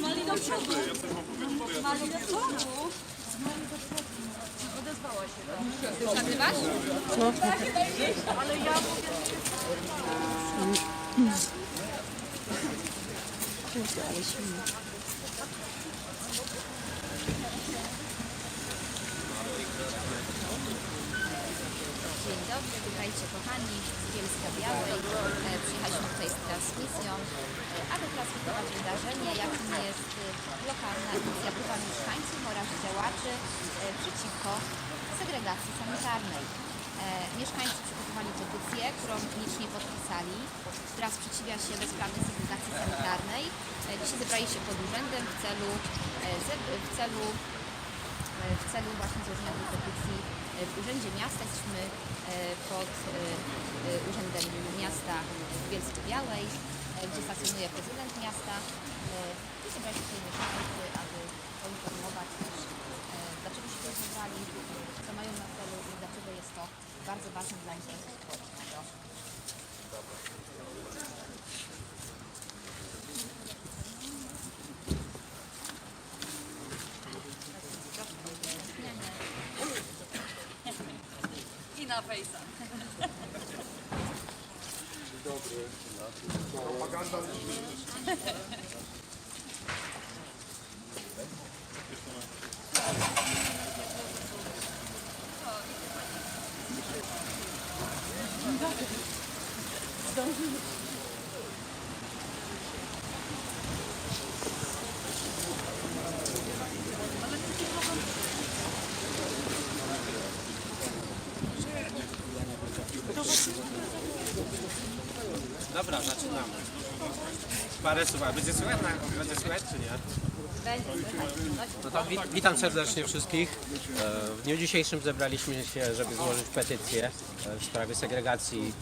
Mali do przodu. Mali do przodu. Odezwała się. Już nagrywasz? Ale ja mówię... Dzień dobry, witajcie kochani z Bielska Białej. Przyjechaliśmy tutaj z transmisją, e, aby transmitować wydarzenie, jakim jest e, lokalna inicjatywa mieszkańców oraz działaczy e, przeciwko segregacji sanitarnej. Mieszkańcy przygotowali petycję, którą licznie podpisali, która sprzeciwia się bezprawnej segregacji sanitarnej. Dzisiaj zebrali się pod urzędem w celu, w celu w celu właśnie złożenia tej petycji e, w Urzędzie Miasta. Jesteśmy e, pod e, Urzędem Miasta w Bielsku Białej, gdzie stacjonuje prezydent miasta. I zebrali się tutaj mieszkańcy, aby poinformować też, dlaczego się tu zebrali, co mają na celu i dlaczego jest to bardzo ważne dla interesu Dobra, Słów, a będzie słychać, będzie słychać czy nie? No to wit- witam serdecznie wszystkich. E, W dniu dzisiejszym zebraliśmy się, żeby złożyć petycję e, w sprawie segregacji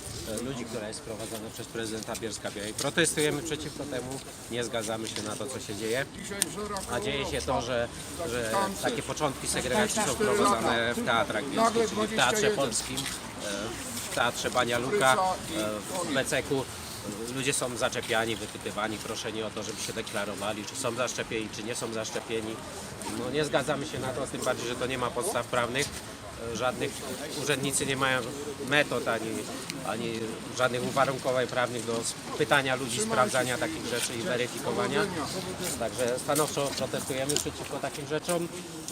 e, ludzi, która jest prowadzona przez prezydenta Bielska Białej. Protestujemy przeciwko temu, nie zgadzamy się na to, co się dzieje. A dzieje się to, że, że takie początki segregacji są prowadzone w teatrach bielskich, czyli w Teatrze Polskim, w Teatrze Bania Luka, w Beceku. Ludzie są zaczepiani, wypytywani, proszeni o to, żeby się deklarowali, czy są zaszczepieni, czy nie są zaszczepieni. No nie zgadzamy się na to, tym bardziej, że to nie ma podstaw prawnych. E, Żadnych urzędnicy nie mają metod ani, ani żadnych uwarunkowań prawnych do pytania ludzi, sprawdzania takich rzeczy i weryfikowania. Także stanowczo protestujemy przeciwko takim rzeczom.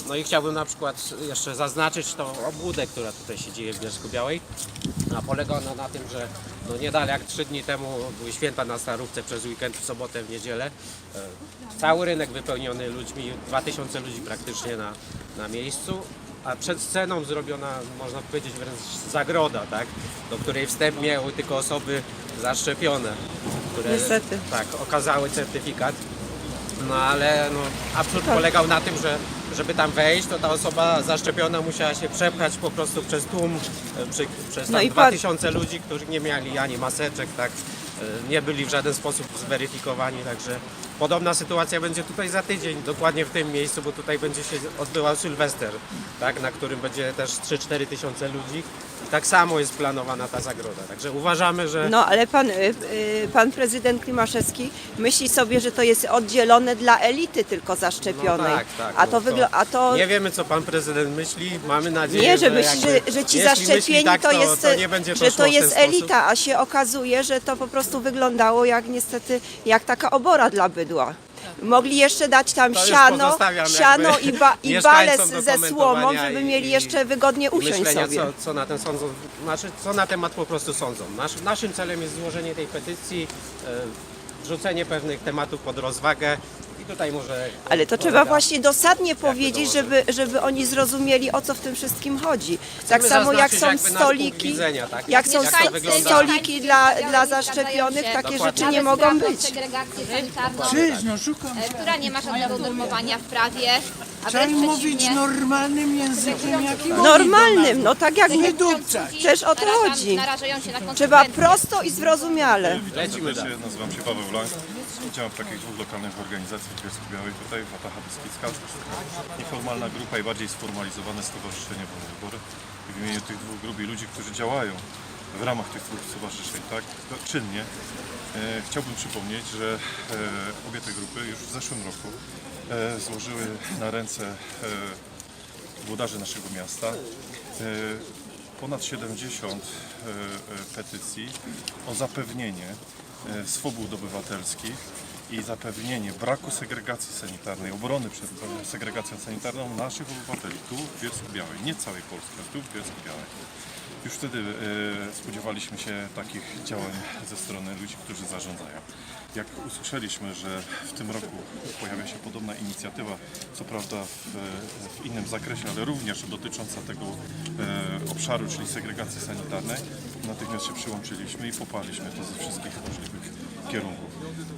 No i chciałbym na przykład jeszcze zaznaczyć tą obłudę, która tutaj się dzieje w Bielsku Białej. A polega ona na tym, że no nie dalej jak trzy dni temu były święta na Starówce przez weekend, w sobotę, w niedzielę. E, Cały rynek wypełniony ludźmi, 2000 ludzi praktycznie na, na miejscu. A przed sceną zrobiona, można powiedzieć, wręcz zagroda, tak? do której wstęp miały tylko osoby zaszczepione, które Niestety. tak, okazały certyfikat. No ale no, absurd polegał na tym, że żeby tam wejść, to ta osoba zaszczepiona musiała się przepchać po prostu przez tłum, e, przy, przez No tam pan- 2000 ludzi, którzy nie mieli ani maseczek, tak, e, nie byli w żaden sposób zweryfikowani, także podobna sytuacja będzie tutaj za tydzień, dokładnie w tym miejscu, bo tutaj będzie się odbywał Sylwester, tak, na którym będzie też 3-4 tysiące ludzi. Tak samo jest planowana ta zagroda, także uważamy, że No ale pan, y, y, pan prezydent Klimaszewski myśli sobie, że to jest oddzielone dla elity tylko zaszczepionej. No tak, tak. a no to wygląda, a to Nie wiemy, co pan prezydent myśli. Mamy nadzieję, nie, że myśli, jakby, że, że ci jeśli zaszczepieni tak, to jest, to nie będzie to że szło to w ten jest sposób. elita, a się okazuje, że to po prostu wyglądało jak niestety, jak taka obora dla bydła. Mogli jeszcze dać tam To już siano, pozostawiam siano jakby i, ba, i mieszkańcom balec do ze słomą, komentowania żeby i- mieli i- jeszcze wygodnie usiąść myślenia, sobie. co, co na ten sądzą, znaczy, co na temat po prostu sądzą. Nasz, naszym celem jest złożenie tej petycji, e, wrzucenie pewnych tematów pod rozwagę i tutaj może... Ale to trzeba właśnie dosadnie powiedzieć, żeby, żeby oni zrozumieli o co w tym wszystkim chodzi. tak samo jak zaznaczyć są jakby nasz punkt stoliki, widzenia, tak? jak są Jak to sto, wygląda? stoliki dla, Mieszkańcy dla zaszczepionych, takie Dokładnie. rzeczy nie mogą być. segregację sanitarną, no szukam. e, która nie ma żadnego unormowania w prawie, a Trzeba wręcz im mówić przeciwnie. normalnym językiem, jakim oni Normalnym, no tak jak Nie nie, dupcać. też o to chodzi. Narażają się na Trzeba konsekwencje. prosto i zrozumiale. Lecimy dalej. Serdecznie, nazywam się Paweł Blank. Działam w takich dwóch lokalnych organizacjach w Bielsku Białej, tutaj Wataha Beskidzka. Nieformalna grupa i bardziej sformalizowane Stowarzyszenie Wolne Wybory. W imieniu tych dwóch grup i ludzi, którzy działają w ramach tych dwóch stowarzyszeń, tak, czynnie. E, chciałbym przypomnieć, że e, obie te grupy już w zeszłym roku e, złożyły na ręce e, włodarzy naszego miasta e, ponad 70 e, e, petycji o zapewnienie swobód obywatelskich i zapewnienie braku segregacji sanitarnej, obrony przed segregacją sanitarną naszych obywateli tu w Bielsku Białej, nie całej Polski, tu w Bielsku Białej. Już wtedy e, spodziewaliśmy się takich działań ze strony ludzi, którzy zarządzają. Jak usłyszeliśmy, że w tym roku pojawia się podobna inicjatywa, co prawda w, w innym zakresie, ale również dotycząca tego e, obszaru, czyli segregacji sanitarnej, natychmiast się przyłączyliśmy i poparliśmy to ze wszystkich możliwych kierunków.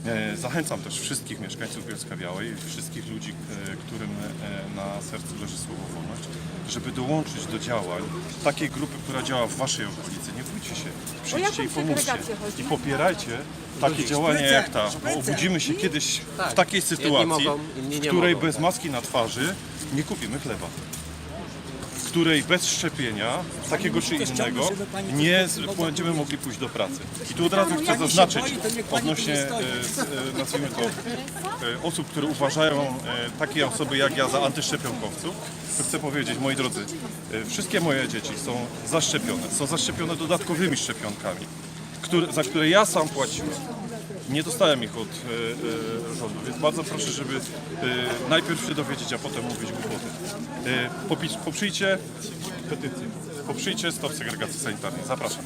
E, Zachęcam też wszystkich mieszkańców Bielska Białej, wszystkich ludzi, e, którym e, na sercu leży słowo wolność, żeby dołączyć do działań takiej grupy, która działa w waszej okolicy. Nie bójcie się, przyjdźcie i pomóżcie. I popierajcie takie działania jak ta, bo obudzimy się kiedyś w takiej jedni sytuacji, w której bez tak. maski na twarzy nie kupimy chleba. Której bez szczepienia, takiego czy innego, nie będziemy mogli pójść do pracy. I tu od razu chcę zaznaczyć odnośnie, e, e, nazwijmy to, e, osób, które uważają takie osoby jak ja za antyszczepionkowców, to chcę powiedzieć, moi drodzy, wszystkie moje dzieci są zaszczepione, są zaszczepione dodatkowymi szczepionkami, za które ja sam płaciłem. Nie dostałem ich od e, e, rządu, więc bardzo proszę, żeby e, najpierw się dowiedzieć, a potem mówić głupoty. E, poprzyjcie petycję, poprzyjcie stop segregacji sanitarnej. Zapraszam.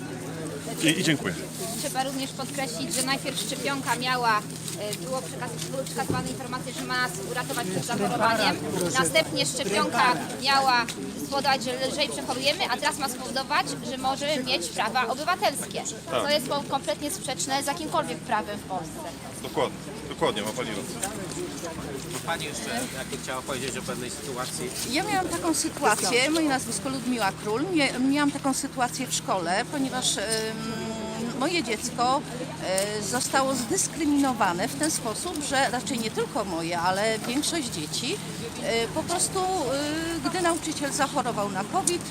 I, i dziękuję. Trzeba również podkreślić, że najpierw szczepionka miała, e, było przekazywane informacje, że ma nas uratować przed zachorowaniem. Następnie szczepionka miała spowodować, że lżej przechorujemy, a teraz ma spowodować, że może mieć prawa obywatelskie. Co jest po- kompletnie sprzeczne z jakimkolwiek prawem w Polsce. Dokładnie, dokładnie, ma Pani rację. Pani jeszcze jakie chciała powiedzieć o pewnej sytuacji? Ja miałam taką sytuację, moje nazwisko Ludmiła Król, miałam taką sytuację w szkole, ponieważ moje dziecko e, zostało zdyskryminowane w ten sposób, że raczej nie tylko moje, ale większość dzieci, e, po prostu e, gdy nauczyciel zachorował na COVID,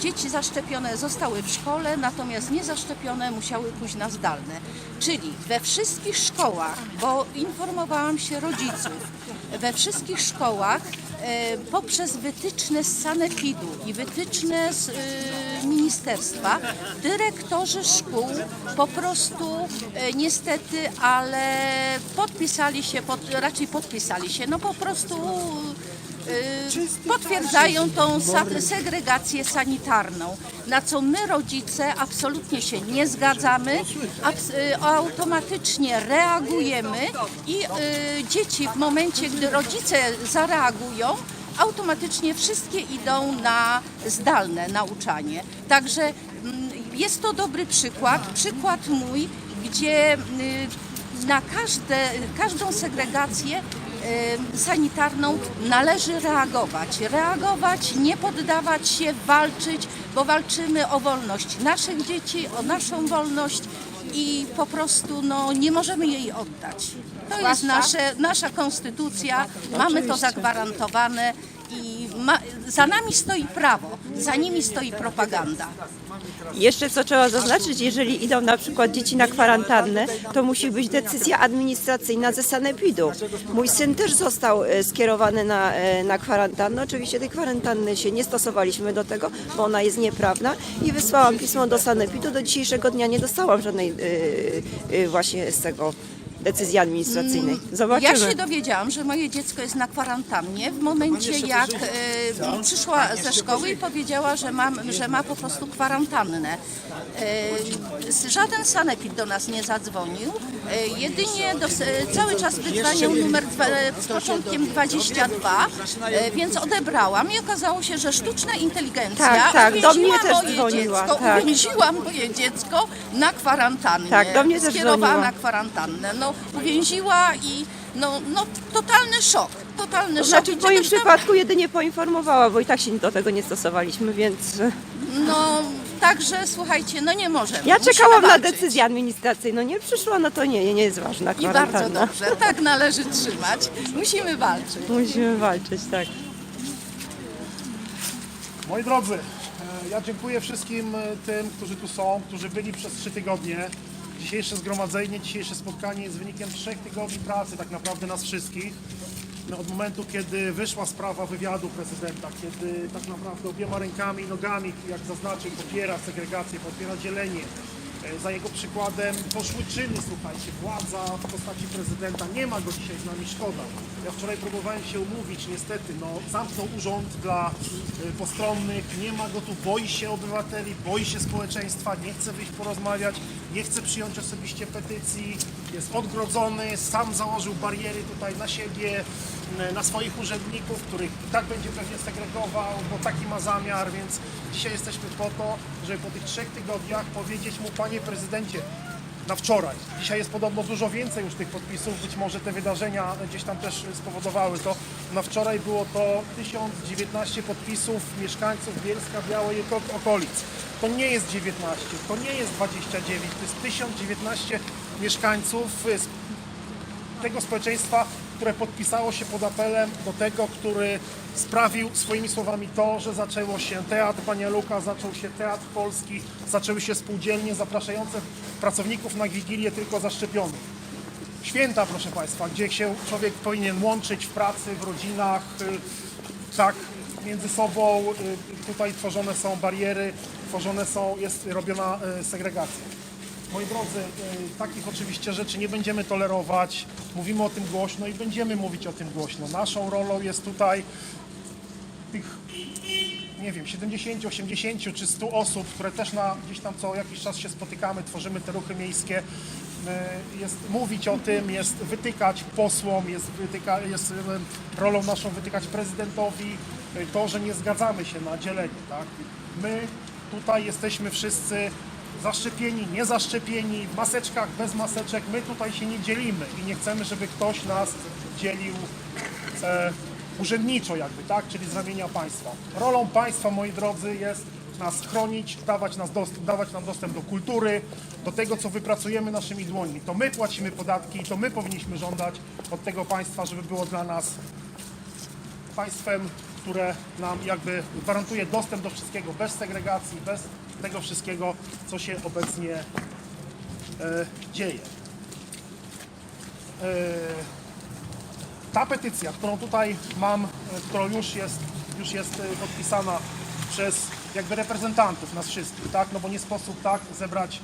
Dzieci zaszczepione zostały w szkole, natomiast niezaszczepione musiały pójść na zdalne. Czyli we wszystkich szkołach, bo informowałam się rodziców, we wszystkich szkołach e, poprzez wytyczne z Sanepidu i wytyczne z e, ministerstwa dyrektorzy szkół po prostu e, niestety, ale podpisali się, pod, raczej podpisali się, no po prostu potwierdzają tą segregację sanitarną, na co my rodzice absolutnie się nie zgadzamy, y, automatycznie reagujemy i y, dzieci w momencie, gdy rodzice zareagują, automatycznie wszystkie idą na zdalne nauczanie. Także mm, jest to dobry przykład, przykład mój, gdzie y, na każde, każdą segregację y, sanitarną należy reagować. Reagować, nie poddawać się, walczyć, bo walczymy o wolność naszych dzieci, o naszą wolność i po prostu no, nie możemy jej oddać. To jest nasze, nasza konstytucja, mamy to zagwarantowane i ma, za nami stoi prawo, za nimi stoi propaganda. Jeszcze co trzeba zaznaczyć, jeżeli idą na przykład dzieci na kwarantannę, to musi być decyzja administracyjna ze sanepidu. Mój syn też został e, skierowany na, e, na kwarantannę. Oczywiście tej kwarantanny się nie stosowaliśmy do tego, bo ona jest nieprawna i wysłałam pismo do sanepidu. Do dzisiejszego dnia nie dostałam żadnej e, właśnie z tego decyzji administracyjnej. Zobaczymy. Ja się dowiedziałam, że moje dziecko jest na kwarantannie w momencie, jak e, przyszła ze szkoły i powiedziała, że, mam, że ma po prostu kwarantannę. E, żaden sanepid do nas nie zadzwonił, e, jedynie dos, e, cały czas wydzwaniał numer dwa, e, z początkiem 22, e, więc odebrałam i okazało się, że sztuczna inteligencja Tak, tak, do uwięziła mnie też moje dzwoniła, dziecko, tak. uwięziła moje dziecko na kwarantannę. Tak, do mnie też Skierowała dzwoniła. na kwarantannę. No, uwięziła i no, no totalny szok. Totalny To szok. znaczy w moim czegoś tam- przypadku jedynie poinformowała, bo i tak się do tego nie stosowaliśmy, więc No, także słuchajcie, no nie możemy. ja czekałam na decyzję administracyjną. Nie przyszła, no to nie, nie jest ważna I bardzo kwarantanna. dobrze. Tak należy trzymać. Musimy walczyć. Musimy walczyć, tak. Moi drodzy, E, Ja dziękuję wszystkim e, tym, którzy tu są, którzy byli przez trzy tygodnie. Dzisiejsze zgromadzenie, dzisiejsze spotkanie jest wynikiem trzech tygodni pracy tak naprawdę nas wszystkich. No, Od momentu, kiedy wyszła sprawa wywiadu prezydenta, kiedy tak naprawdę obiema rękami i nogami, jak zaznaczył, popiera segregację, popiera dzielenie, Za jego przykładem poszły czyny, słuchajcie, władza w postaci prezydenta, nie ma go dzisiaj z nami, szkoda. Ja wczoraj próbowałem się umówić, niestety, no, zamknął urząd dla y, postronnych, nie ma go tu, boi się obywateli, boi się społeczeństwa, nie chce wyjść porozmawiać, nie chce przyjąć osobiście petycji, jest odgrodzony, sam założył bariery tutaj na siebie, na swoich urzędników, których i tak będzie pewnie segregował, bo taki ma zamiar, więc dzisiaj jesteśmy po to, żeby po tych trzech tygodniach powiedzieć mu, panie prezydencie, na wczoraj. Dzisiaj jest podobno dużo więcej już tych podpisów, być może te wydarzenia gdzieś tam też spowodowały to. Na wczoraj było to 1019 podpisów mieszkańców Bielska, Białej i oko- okolic. To nie jest 19, to nie jest 29, to jest 1019 mieszkańców tego społeczeństwa, które podpisało się pod apelem do tego, który sprawił swoimi słowami to, że zaczęło się teatr Pania Luka, zaczął się teatr polski, zaczęły się spółdzielnie zapraszające pracowników na Wigilię tylko zaszczepionych. Święta, proszę Państwa, gdzie się człowiek powinien łączyć w pracy, w rodzinach, y, tak, między sobą, y, tutaj tworzone są bariery, tworzone są, jest robiona y, segregacja. Moi drodzy, y, takich oczywiście rzeczy nie będziemy tolerować. Mówimy o tym głośno i będziemy mówić o tym głośno. Naszą rolą jest tutaj tych, nie wiem, 70, 80 czy 100 osób, które też na, gdzieś tam co jakiś czas się spotykamy, tworzymy te ruchy miejskie. y, Jest mówić o tym, jest wytykać posłom, jest, wytyka, jest y, rolą naszą wytykać prezydentowi to, że nie zgadzamy się na dzielenie. Tak? My tutaj jesteśmy wszyscy zaszczepieni, niezaszczepieni, w maseczkach, bez maseczek. My tutaj się nie dzielimy i nie chcemy, żeby ktoś nas dzielił e, urzędniczo jakby, tak? Czyli z ramienia państwa. Rolą państwa, moi drodzy, jest nas chronić, dawać, nas dostęp, dawać nam dostęp do kultury, do tego, co wypracujemy naszymi dłońmi. To my płacimy podatki i to my powinniśmy żądać od tego państwa, żeby było dla nas państwem, które nam jakby gwarantuje dostęp do wszystkiego bez segregacji, bez tego wszystkiego, co się obecnie e, dzieje. E, ta petycja, którą tutaj mam, e, którą już jest, już jest e, podpisana przez jakby reprezentantów nas wszystkich, tak? No bo nie sposób tak zebrać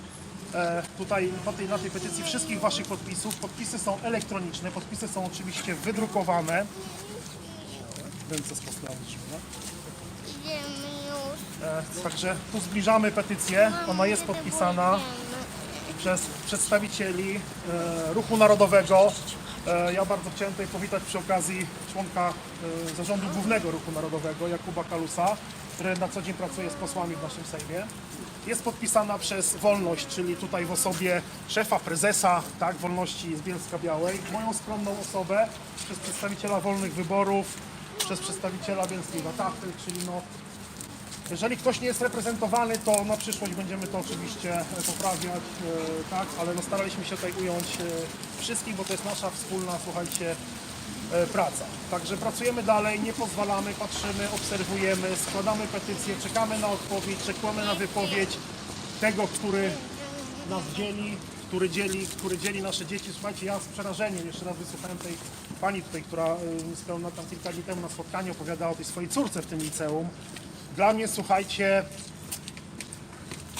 e, tutaj po tej, na tej petycji wszystkich waszych podpisów. Podpisy są elektroniczne, podpisy są oczywiście wydrukowane. Ręce. Idziemy już. E, Także tu zbliżamy petycję. Ona jest podpisana przez przedstawicieli e, Ruchu Narodowego. E, Ja bardzo chciałem tutaj powitać przy okazji członka e, zarządu głównego Ruchu Narodowego, Jakuba Kalusa, który na co dzień pracuje z posłami w naszym Sejmie. Jest podpisana przez Wolność, czyli tutaj w osobie szefa, prezesa tak, Wolności z Bielska Białej, moją skromną osobę, przez przedstawiciela Wolnych Wyborów, przez przedstawiciela Bielskiej Watachy, czyli no, jeżeli ktoś nie jest reprezentowany, to na przyszłość będziemy to oczywiście poprawiać, e, tak, ale no staraliśmy się tutaj ująć e, wszystkich, bo to jest nasza wspólna, słuchajcie, e, praca. Także pracujemy dalej, nie pozwalamy, patrzymy, obserwujemy, składamy petycje, czekamy na odpowiedź, czekamy na wypowiedź tego, który nas dzieli, który dzieli, który dzieli nasze dzieci. Słuchajcie, ja z przerażeniem jeszcze raz wysłuchałem tej pani tutaj, która niespełna tam kilka dni temu na spotkaniu opowiadała o tej swojej córce w tym liceum. Dla mnie, słuchajcie,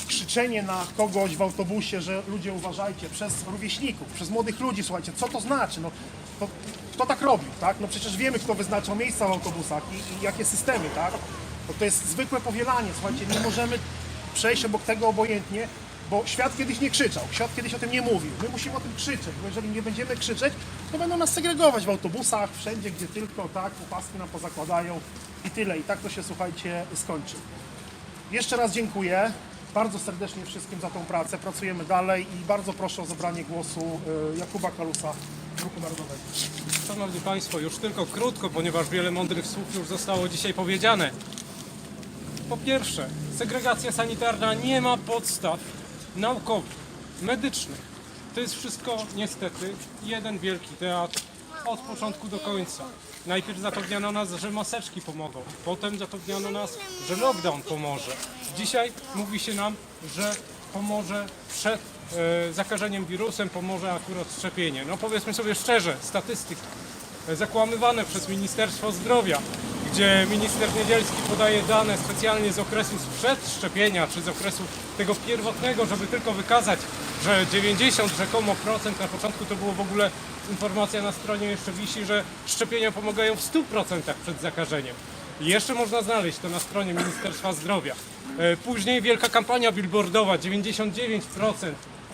krzyczenie na kogoś w autobusie, że ludzie uważajcie, przez rówieśników, przez młodych ludzi, słuchajcie, co to znaczy? No, to, kto tak robił, tak? No przecież wiemy, kto wyznaczał miejsca w autobusach i, i jakie systemy, tak? No to jest zwykłe powielanie, słuchajcie, nie możemy przejść obok tego obojętnie, bo świat kiedyś nie krzyczał, świat kiedyś o tym nie mówił. My musimy o tym krzyczeć, bo jeżeli nie będziemy krzyczeć, to będą nas segregować w autobusach, wszędzie, gdzie tylko, tak, opaski nam pozakładają i tyle. I tak to się, słuchajcie, skończy. Jeszcze raz dziękuję bardzo serdecznie wszystkim za tą pracę. Pracujemy dalej i bardzo proszę o zabranie głosu y, Jakuba Kalusa Ruchu Narodowego. Szanowni Państwo, już tylko krótko, ponieważ wiele mądrych słów już zostało dzisiaj powiedziane. Po pierwsze, segregacja sanitarna nie ma podstaw naukowych, medycznych. To jest wszystko niestety jeden wielki teatr od początku do końca. Najpierw zapewniano nas, że maseczki pomogą, potem zapewniano nas, że lockdown pomoże. Dzisiaj mówi się nam, że pomoże przed e, zakażeniem wirusem, pomoże akurat szczepienie. No powiedzmy sobie szczerze, statystyki zakłamywane przez Ministerstwo Zdrowia, gdzie minister Niedzielski podaje dane specjalnie z okresu sprzed szczepienia, czy z okresu tego pierwotnego, żeby tylko wykazać, że 90 rzekomo procent, na początku to było w ogóle informacja na stronie jeszcze wisi, że szczepienia pomagają w 100% przed zakażeniem. I jeszcze można znaleźć to na stronie Ministerstwa Zdrowia. E, Później wielka kampania billboardowa, 99%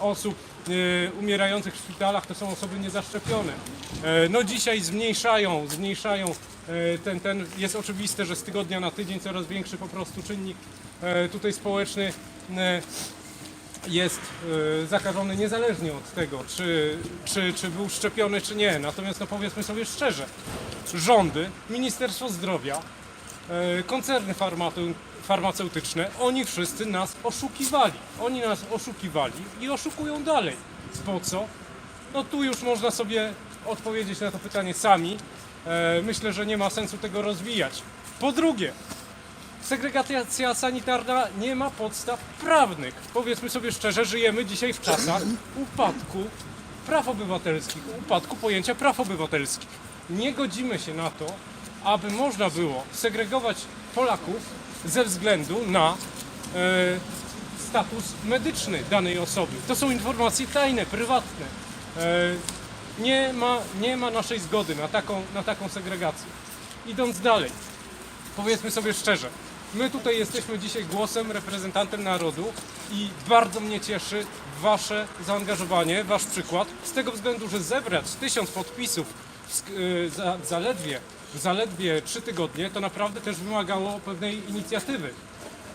osób e, umierających w szpitalach to są osoby niezaszczepione. E, No dzisiaj zmniejszają, zmniejszają ten, ten, jest oczywiste, że z tygodnia na tydzień coraz większy po prostu czynnik e, tutaj społeczny e, jest e, zakażony niezależnie od tego, czy, czy, czy był szczepiony, czy nie. Natomiast no powiedzmy sobie szczerze, rządy, Ministerstwo Zdrowia, e, koncerny farmaceutyczne, oni wszyscy nas oszukiwali. Oni nas oszukiwali i oszukują dalej. Po co? No tu już można sobie odpowiedzieć na to pytanie sami. E, Myślę, że nie ma sensu tego rozwijać. Po drugie, segregacja sanitarna nie ma podstaw prawnych. Powiedzmy sobie szczerze, żyjemy dzisiaj w czasach upadku praw obywatelskich, upadku pojęcia praw obywatelskich. Nie godzimy się na to, aby można było segregować Polaków ze względu na e, status medyczny danej osoby. To są informacje tajne, prywatne. E, nie, ma, nie ma naszej zgody na taką, na taką segregację. Idąc dalej, powiedzmy sobie szczerze, my tutaj jesteśmy dzisiaj głosem, reprezentantem narodu i bardzo mnie cieszy Wasze zaangażowanie, Wasz przykład, z tego względu, że zebrać tysiąc podpisów w y, za, zaledwie, zaledwie trzy tygodnie, to naprawdę też wymagało pewnej inicjatywy.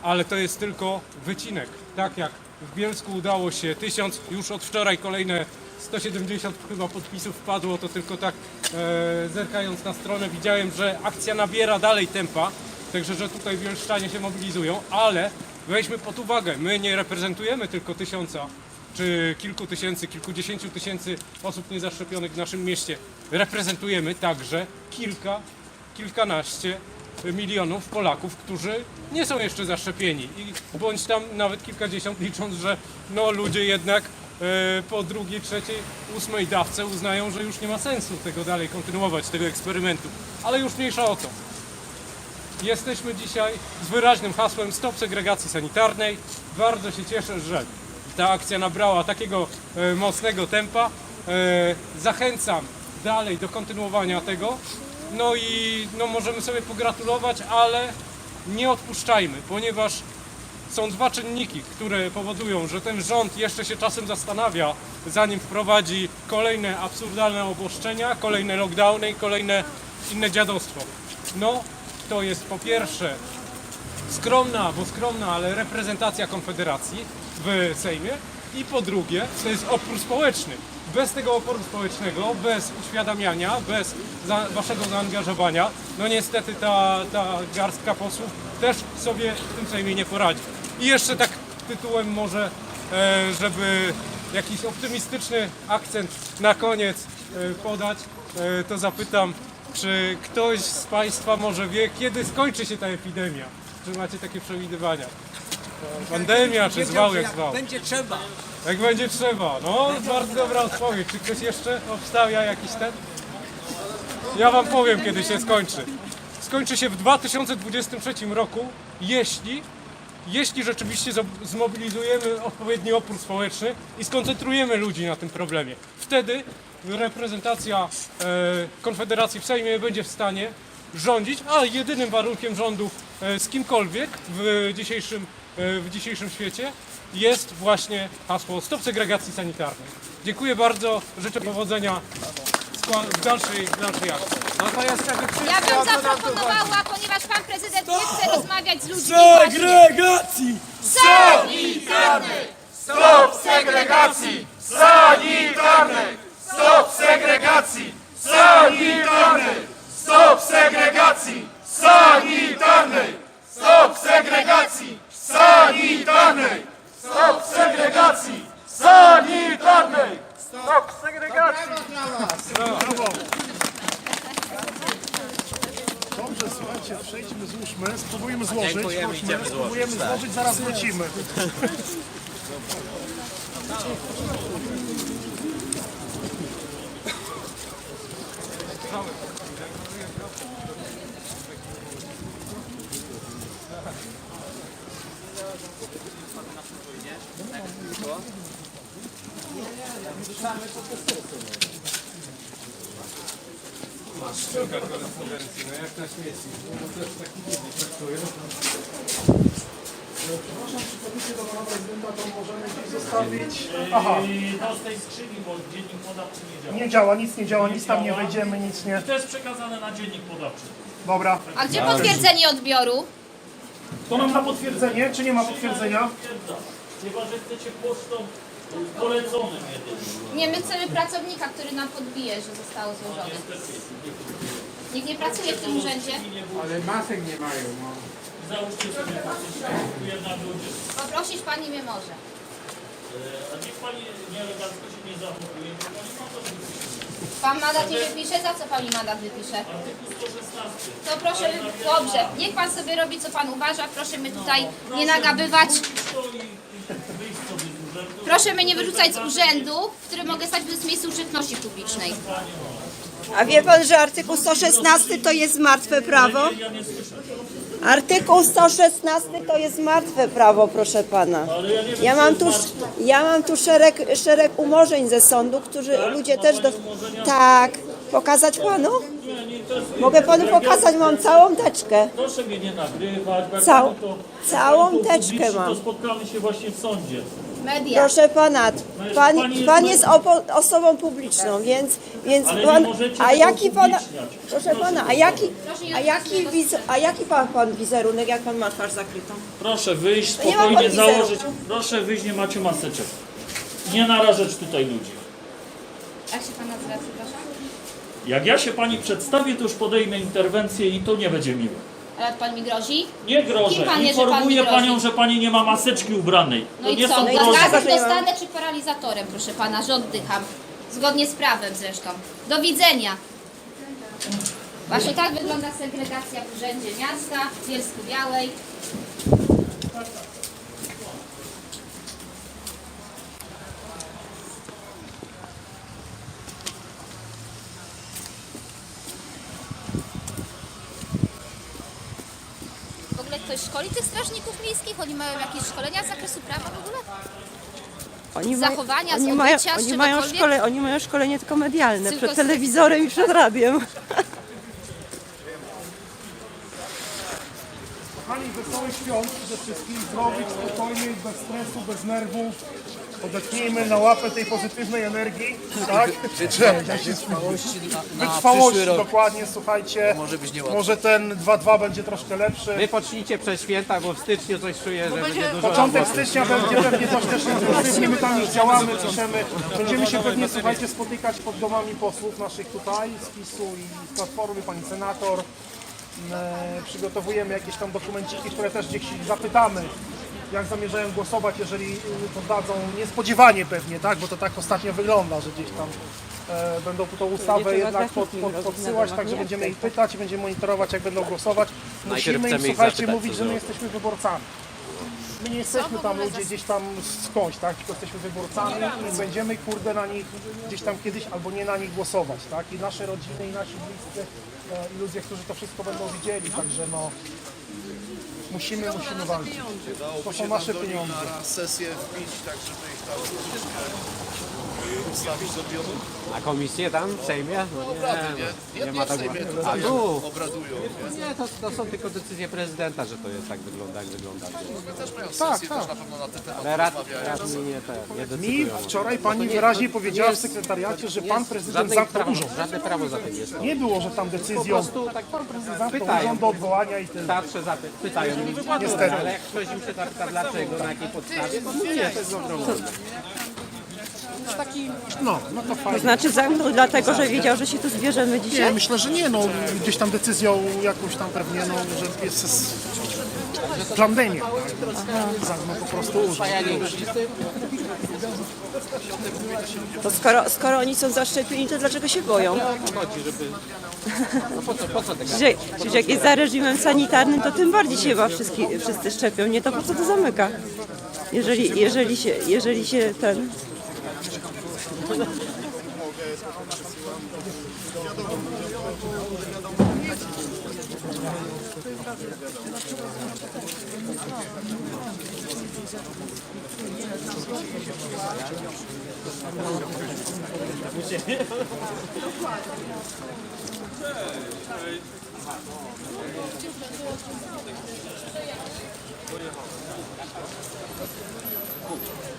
Ale to jest tylko wycinek. Tak jak w Bielsku udało się tysiąc, już od wczoraj kolejne 170 chyba podpisów wpadło, to tylko tak e, zerkając na stronę widziałem, że akcja nabiera dalej tempa, także że tutaj bielszczanie się mobilizują, ale weźmy pod uwagę, my nie reprezentujemy tylko tysiąca czy kilku tysięcy, kilkudziesięciu tysięcy osób niezaszczepionych w naszym mieście. Reprezentujemy także kilka, kilkanaście milionów Polaków, którzy nie są jeszcze zaszczepieni i bądź tam nawet kilkadziesiąt licząc, że no ludzie jednak po drugiej, trzeciej, ósmej dawce uznają, że już nie ma sensu tego dalej kontynuować, tego eksperymentu. Ale już mniejsza o to. Jesteśmy dzisiaj z wyraźnym hasłem Stop segregacji sanitarnej. Bardzo się cieszę, że ta akcja nabrała takiego e, mocnego tempa. E, zachęcam dalej do kontynuowania tego. No i no, możemy sobie pogratulować, ale nie odpuszczajmy, ponieważ są dwa czynniki, które powodują, że ten rząd jeszcze się czasem zastanawia, zanim wprowadzi kolejne absurdalne obostrzenia, kolejne lockdowny i kolejne inne dziadostwo. No, to jest po pierwsze skromna, bo skromna, ale reprezentacja Konfederacji w Sejmie i po drugie to jest opór społeczny. Bez tego oporu społecznego, bez uświadamiania, bez za, waszego zaangażowania, no niestety ta, ta garstka posłów też sobie w tym Sejmie nie poradzi. I jeszcze tak tytułem może, e, żeby jakiś optymistyczny akcent na koniec e, podać, e, to zapytam, czy ktoś z Państwa może wie, kiedy skończy się ta epidemia? Czy macie takie przewidywania? Pandemia, czy zwał jak zwał? Będzie trzeba. Jak będzie trzeba. No, bardzo dobra odpowiedź. Czy ktoś jeszcze obstawia jakiś ten? Ja wam powiem, kiedy się skończy. Skończy się w 2023 roku, jeśli, jeśli rzeczywiście zmobilizujemy odpowiedni opór społeczny i skoncentrujemy ludzi na tym problemie. Wtedy reprezentacja e, Konfederacji w Sejmie będzie w stanie rządzić, a jedynym warunkiem rządów e, z kimkolwiek w dzisiejszym, e, w dzisiejszym świecie jest właśnie hasło Stop segregacji sanitarnej. Dziękuję bardzo, życzę powodzenia w dalszej, w dalszej akcji. Natomiast jakby Ja bym o co nam tu chodzi? zaproponowała, ponieważ pan prezydent nie chce rozmawiać z ludźmi właśnie. Segregacji! Stop segregacji sanitarnej! Stop segregacji sanitarnej! Stop segregacji sanitarnej! Stop segregacji sanitarnej! Stop segregacji sanitarnej! No, Stop segregacji! Dobrze, słuchajcie, przejdźmy, złóżmy, spróbujemy złożyć. Dziękujemy, spróbujemy tak. złożyć, zaraz wrócimy. Zostawić. Aha, To z tej skrzyni, bo dziennik podawczy nie działa. nie działa, nic nie działa, nic tam nie wejdziemy, nic nie. To jest przekazane na dziennik podawczy. Dobra. A gdzie potwierdzenie odbioru? To nam na potwierdzenie, czy nie ma potwierdzenia? Chyba, że chcecie pocztą poleconym. Nie, my chcemy pracownika, który nam podbije, że zostało złożone. Nikt nie pracuje w tym urzędzie? Ale masek nie mają, no. Załóżcie sobie jedna ludzie. Poprosić pani mnie może. A niech pani nieelegancko się nie zachowuje, bo pani ma to. Pan mandat nie wypisze? Za co pani mandat wypisze? Artykuł 116. To proszę, dobrze, niech pan sobie robi co pan uważa, proszę mnie tutaj nie nagabywać i, i wyjść sobie z urzędu. Proszę mnie nie wyrzucać z urzędu, w którym mogę stać, jest miejsce użyteczności publicznej. A wie pan, że artykuł 116 to jest martwe prawo? Artykuł 116 to jest martwe prawo, proszę pana. Ja mam tu, ja mam tu szereg, szereg umorzeń ze sądu, którzy ludzie też do... Tak, pokazać panu? Mogę panu pokazać, mam całą teczkę. proszę mnie nie nagrywać, bo jak Cał- panu to, całą jak to teczkę mam. To spotkamy się właśnie w sądzie. Media. Proszę pana, pan, pan jest opo- osobą publiczną, więc, więc Ale nie pan, możecie a tego jaki upubliczniać. proszę pana, a jaki, a jaki, wiz, a jaki pan, pan wizerunek, jak pan ma twarz zakrytą? Proszę wyjść, nie ma spokojnie pan założyć. Proszę wyjść, nie macie maseczek. Nie narażać tutaj ludzi. Jak się pan nazywa, przepraszam? Jak ja się pani przedstawię, to już podejmę interwencję i to nie będzie miłe. Ale pan mi grozi? Nie grożę. Kim pan że pan Informuję mi grozi? panią, że pani nie ma maseczki ubranej. No to i nie co? są Gazem groźby. ma. dostanę czy paralizatorem, proszę pana, że oddycham. Zgodnie z prawem zresztą. Do widzenia. Właśnie tak wygląda segregacja w Urzędzie Miasta w Bielsku Białej. Ktoś szkoli tych strażników miejskich? Oni mają jakieś szkolenia z zakresu prawa w ogóle? Oni mają- zachowania, z oni mają, obycia, z oni mają, czegokolwiek? szkole, oni mają szkolenie tylko medialne, Tylko przed z- telewizorem i przed radiem. Kochani, wesołych świąt przede wszystkim, zdrowych, spokojnych, bez stresu, bez nerwów. Odetnijmy na łapę tej pozytywnej energii, tak? Wytrwałości na, na Wytrwałości, przyszły rok. dokładnie, słuchajcie. Może być niełatwo. Może ten 2-2 będzie troszkę lepszy. Wy pocznijcie przez święta, bo w styczniu coś czuję, że będzie dużo Początek roboty. stycznia będzie pewnie też, też intensywnie, my tam już działamy, piszemy. Będziemy się pewnie, słuchajcie, spotykać pod domami posłów naszych tutaj, z PiSu i z Platformy, pani senator. E, przygotowujemy jakieś tam dokumenciki, które też gdzieś zapytamy, jak zamierzają głosować, jeżeli y, poddadzą niespodziewanie pewnie, tak, bo to tak ostatnio wygląda, że gdzieś tam e, będą tu tą ustawę jednak pod, pod, podsyłać, domach, także będziemy ich pytać i będziemy monitorować, jak będą głosować. Musimy im, słuchajcie, mówić, że my jesteśmy wyborcami. My nie jesteśmy tam ludzie gdzieś tam skądś, tak? Tylko jesteśmy wyborcami i będziemy kurde na nich gdzieś tam kiedyś albo nie na nich głosować, tak? I nasze rodziny i nasi bliscy e, i ludzie, którzy to wszystko będą widzieli, także no musimy, musimy walczyć. To są nasze pieniądze. Na sesję wbić, tak żeby ich tam troszeczkę ustawić do pionu. A komisje tam w Sejmie? No Obrady, nie, nie? no, Nie, nie ma w tak. Sejmie A tutaj tu? obradują. Nie? Nie, to, to są tylko decyzje prezydenta, że to jest tak wygląda, jak wygląda. My też mają Tak, sesję, tak. też na pewno na temat Ale rad, rozmawiają. radni nie, te, nie Mi decydują. wczoraj pani wyraźnie powiedziała w sekretariacie, że pan prezydent zamknął prawo, urząd. żadne prawo za tym jest. Nie było, że tam decyzją Po prostu tak zamknął pytają. urząd do odwołania i tyle. Starsze zapy- pytają, Niestety. ale jak ktoś im się zapyta dlaczego, na jakiej podstawie, to nie, to jest dobrą No, no to To fajnie. znaczy zamknął dlatego, że wiedział, że się tu zbierzemy Nie, dzisiaj? myślę, że nie, no gdzieś tam decyzją jakąś tam pewnie, no, że jest z pandemia. Tak? Zamknął po prostu urząd. To skoro, skoro oni są zaszczepieni, to dlaczego się boją? chodzi, żeby No po co, po co te Przecież, przecież jak jest za reżimem sanitarnym, to tym bardziej się chyba wszyscy, wszyscy szczepią. Nie to po co to zamyka? Jeżeli, jeżeli, się, jeżeli się ten... Mogę, przesyłam. Wiadomo, wiadomo, wiadomo. Pojechałem.